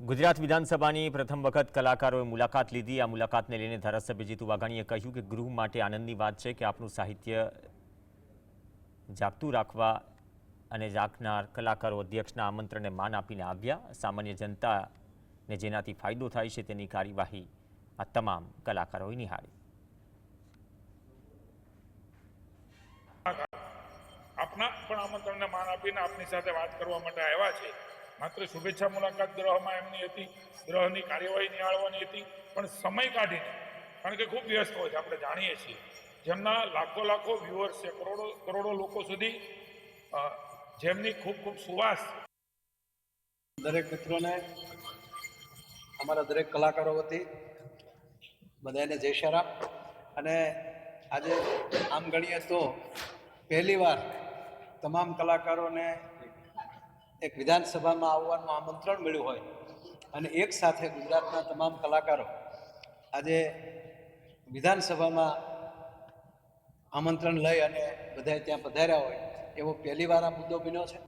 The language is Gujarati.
ગુજરાત વિધાનસભાની પ્રથમ વખત કલાકારોએ મુલાકાત લીધી. આ મુલાકાતને લઈને ધારાસભ્ય જીતુ વાઘાણીએ કહ્યું કે ગૃહ માટે આનંદની વાત છે કે આપણું સાહિત્ય જાગતું રાખવા અને જાગનાર કલાકારો અધ્યક્ષના આમંત્રણને માન આપીને આવ્યા. સામાન્ય જનતાને જેનાથી ફાયદો થાય છે તેની કાર્યવાહી આ તમામ કલાકારોએ નિહાળી. આપના પણ આમંત્રણને માન આપીને આપની સાથે વાત કરવા માટે આવ્યા છે. માત્ર શુભેચ્છા મુલાકાત ગ્રહમાં એમની હતી, ગ્રહની કાર્યવાહી નિહાળવાની હતી, પણ સમય કાઢીને, કારણ કે ખૂબ વ્યસ્ત હોય છે, આપણે જાણીએ છીએ. જેમના લાખો લાખો વ્યુઅર્સ છે, કરોડો કરોડો લોકો સુધી જેમની ખૂબ ખૂબ સુવાસ. દરેક મિત્રોને, અમારા દરેક કલાકારો વતી, બધાને જય શ્રી અને આજે આમ ગણીએ તો પહેલીવાર તમામ કલાકારોને એક વિધાનસભામાં આવવાનું આમંત્રણ મળ્યું હોય અને એક સાથે ગુજરાતના તમામ કલાકારો આજે વિધાનસભામાં આમંત્રણ લઈ અને બધાએ ત્યાં પધાર્યા હોય એવો પહેલીવાર આ મુદ્દો બન્યો છે?